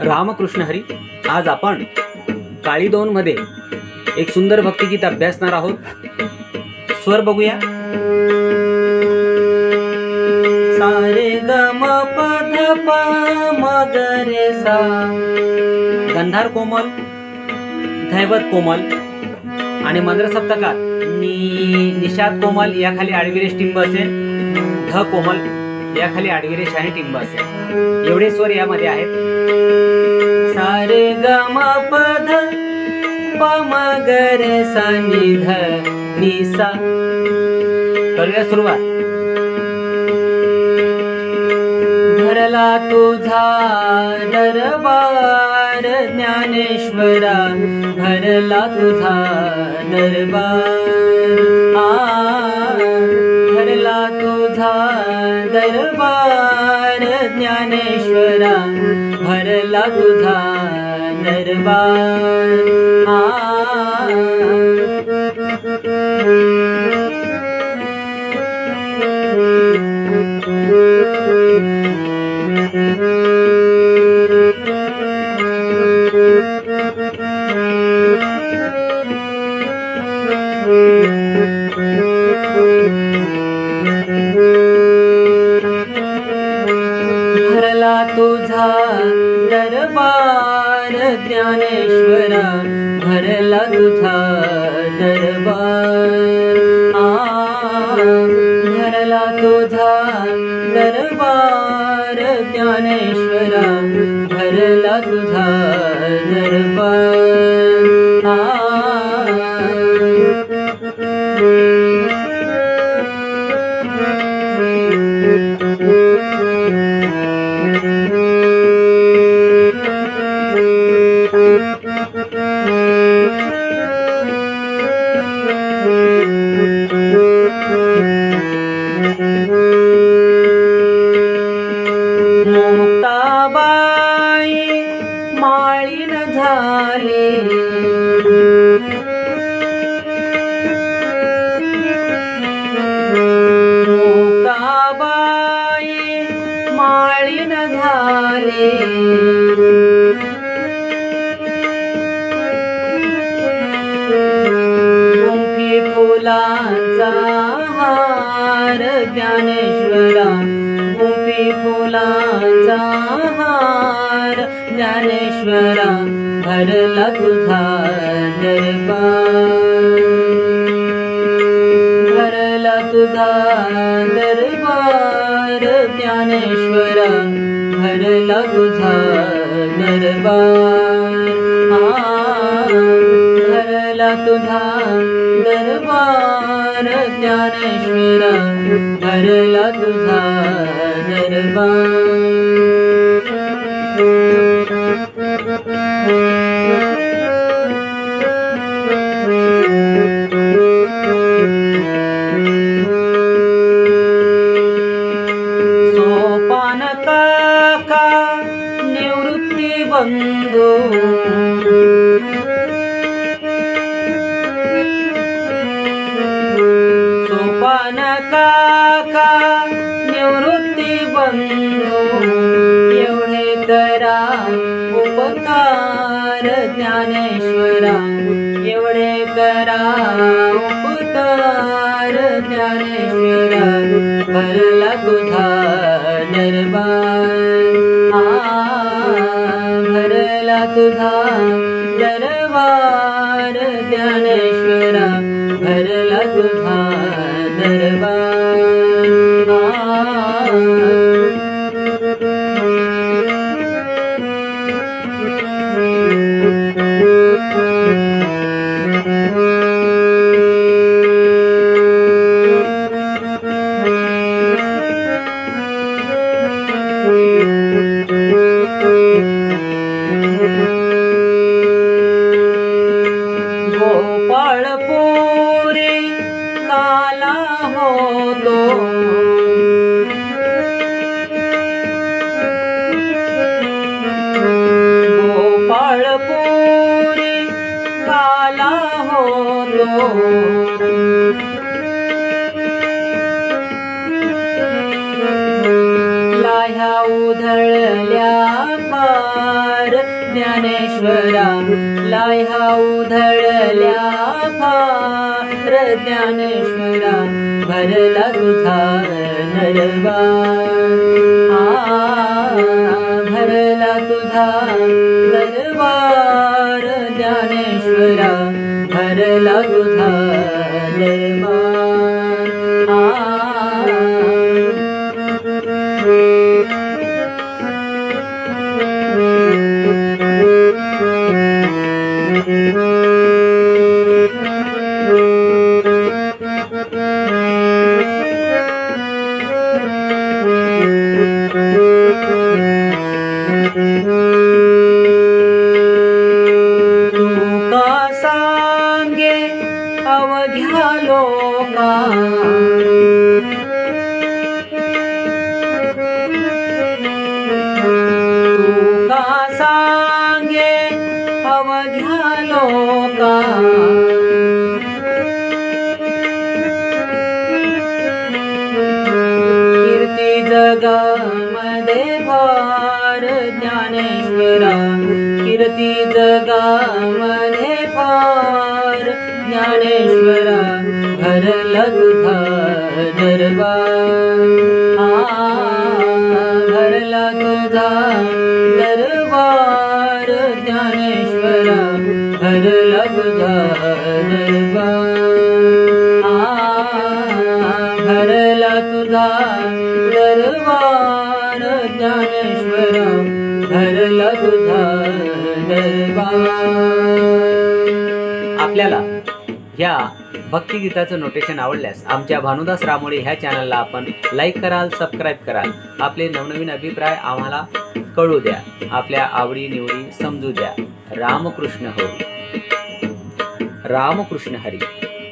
रामकृष्ण हरी आज आपण काळी दोनमध्ये एक सुंदर भक्तिगीत अभ्यासणार आहोत. स्वर बघूया. सारे गम पद प म रे सा. गंधार कोमल धैवत कोमल आणि मंद्र सप्तकात नि निषाद कोमल याखाली आडवी रेष्टिंब असेल. ध कोमल. याखाली आडविरेश आणि टिंब असेल. एवढे स्वर यामध्ये आहेत. सारे ग म प ध निसा. करूया सुरुवात. भरला तुझा दरबार ज्ञानेश्वरा. भरला तुझा दरबार. आ ज्ञानेश्वरा भरला तुझा दरबार. दरबार तुझा दरबार ज्ञानेश्वरा भरला तुझा दरबार माळीन झाली. गुंफी फुलांचा हार ज्ञानेश्वरा गोपी फुलांचा हार ज्ञानेश्वरा भरला तुझा दरबार. भरला तुझा दरबार. नर ज्ञानेश्वर हर तथा नरबा भर तथा दरबार ज्ञानेश्वर भरला तथा नरबा ज्ञानेश्वरा उपकार ज्ञानेश्वरा भरला तुझा दरबार भरला तुझा फार ज्ञानेश्वरा भरला तुझा दरबार आ भरला तुझा दरबार ज्ञानेश्वरा भरला तुझा Mm-hmm. फार ज्ञानेश्वरा कीर्ती जगामध्ये फार ज्ञानेश्वरा भरला तुझा दरबार. आ भरला तुझा दरबार. ज्ञानेश्वरा भरला तुझा दरबार. आ भरला तुझा दरबार. ज्ञानेश्वरा भरला तुझा दरबार. आपल्याला ह्या भक्तिगीताचं नोटेशन आवडल्यास आमच्या भानुदास रामोळे ह्या चॅनलला आपण लाईक कराल सबस्क्राईब कराल. आपले नवनवीन अभिप्राय आम्हाला कळू द्या. आपल्या आवडी निवडी समजू द्या. रामकृष्ण हरी रामकृष्ण हरी.